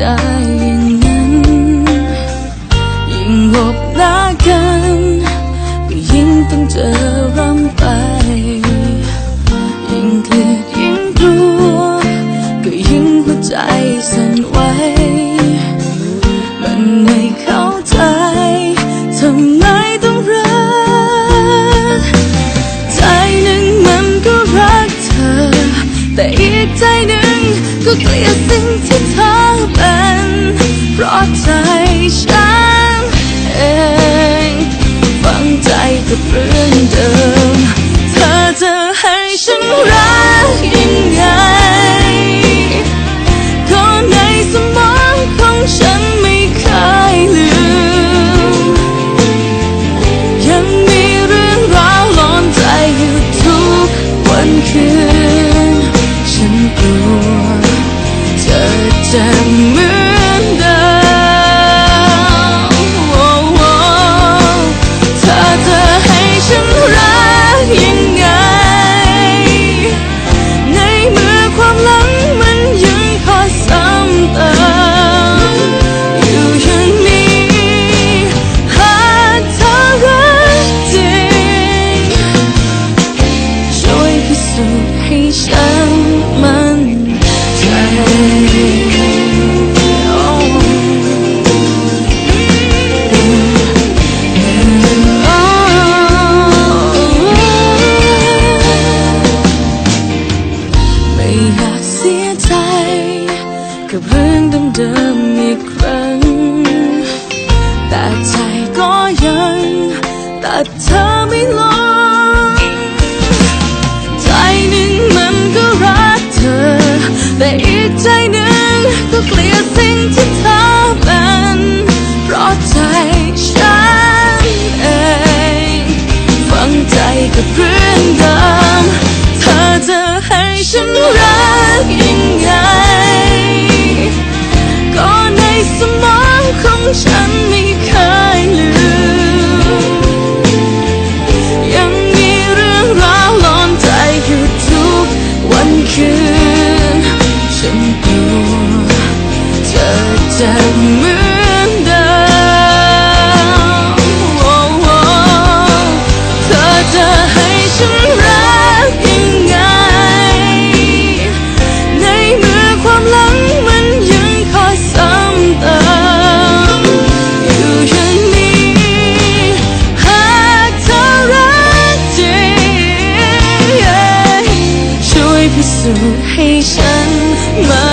ได้อย่างนั้นยิ่งงบน้ quickly as ฉันมันใจไม่อยากเสียใจ กับเรื่องเดิมๆอีกครั้ง แต่ใจก็ยังแต่เธอ ฉันรักยังไง ก็ในสมองของฉันมี สูจน์ให้ฉันมา